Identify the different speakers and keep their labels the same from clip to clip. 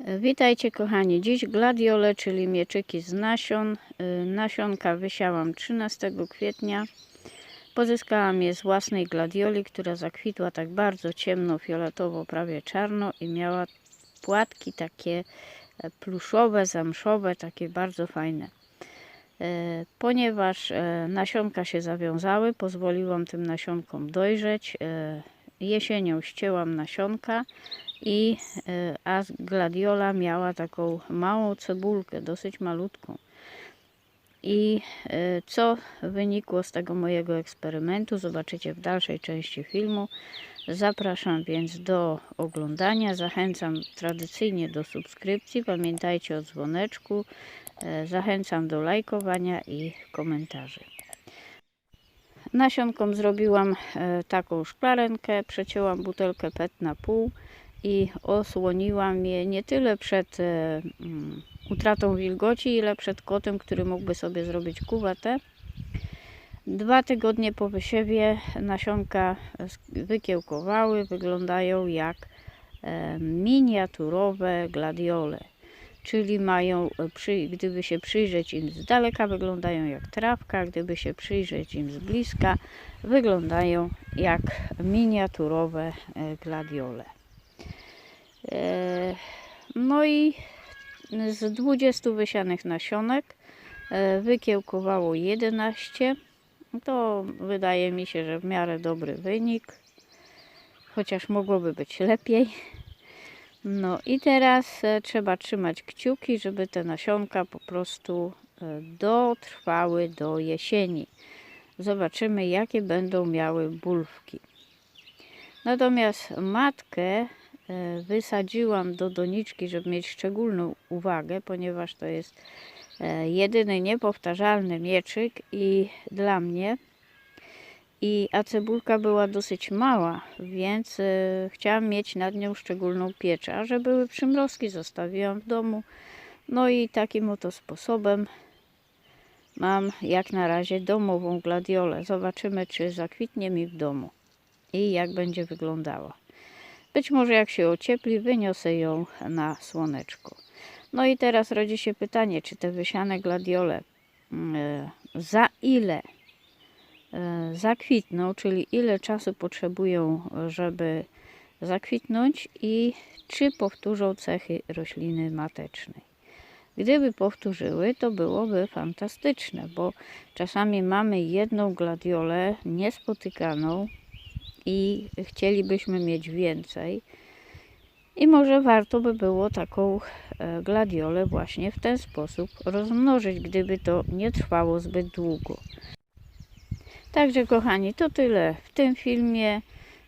Speaker 1: Witajcie kochani, dziś gladiole, czyli mieczyki z nasion. Y, Nasionka wysiałam 13 kwietnia. Pozyskałam je z własnej gladioli, która zakwitła tak bardzo ciemno, fioletowo, prawie czarno i miała płatki takie e, pluszowe, zamszowe, takie bardzo fajne. E, Ponieważ e, nasionka się zawiązały, pozwoliłam tym nasionkom dojrzeć. Jesienią ścięłam nasionka i e, a gladiola miała taką małą cebulkę, dosyć malutką. I e, co wynikło z tego mojego eksperymentu, zobaczycie w dalszej części filmu. Zapraszam więc do oglądania. Zachęcam tradycyjnie do subskrypcji. Pamiętajcie o dzwoneczku. E, Zachęcam do lajkowania i komentarzy. Nasionkom zrobiłam taką szklarenkę, przecięłam butelkę PET na pół i osłoniłam je nie tyle przed e, mm, utratą wilgoci, ile przed kotem, który mógłby sobie zrobić kuwetę. Dwa tygodnie po wysiewie nasionka wykiełkowały, wyglądają jak e, miniaturowe gladiole, czyli mają, e, gdyby się przyjrzeć im z daleka, wyglądają jak trawka, gdyby się przyjrzeć im z bliska, wyglądają jak miniaturowe gladiole. E, No i z 20 wysianych nasionek e, wykiełkowało 11. To wydaje mi się, że w miarę dobry wynik, chociaż mogłoby być lepiej. No i teraz e, trzeba trzymać kciuki, żeby te nasionka po prostu dotrwały do jesieni. Zobaczymy, jakie będą miały bulwki. Natomiast matkę wysadziłam do doniczki, żeby mieć szczególną uwagę, ponieważ to jest e, jedyny niepowtarzalny mieczyk i dla mnie. I, a cebulka była dosyć mała, więc e, chciałam mieć nad nią szczególną pieczę. A że były przymrozki, zostawiłam w domu. No i takim oto sposobem mam jak na razie domową gladiolę. Zobaczymy, czy zakwitnie mi w domu i jak będzie wyglądała. Być może jak się ociepli, wyniosę ją na słoneczko. No i teraz rodzi się pytanie, czy te wysiane gladiole mm, e, za ile e, zakwitną, czyli ile czasu potrzebują, żeby zakwitnąć i czy powtórzą cechy rośliny matecznej. Gdyby powtórzyły, to byłoby fantastyczne, bo czasami mamy jedną gladiolę niespotykaną i chcielibyśmy mieć więcej. I może warto by było taką e, gladiolę właśnie w ten sposób rozmnożyć, gdyby to nie trwało zbyt długo. Także kochani, to tyle w tym filmie.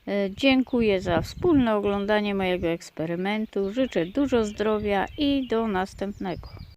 Speaker 1: E, Dziękuję za wspólne oglądanie mojego eksperymentu. Życzę dużo zdrowia i do następnego.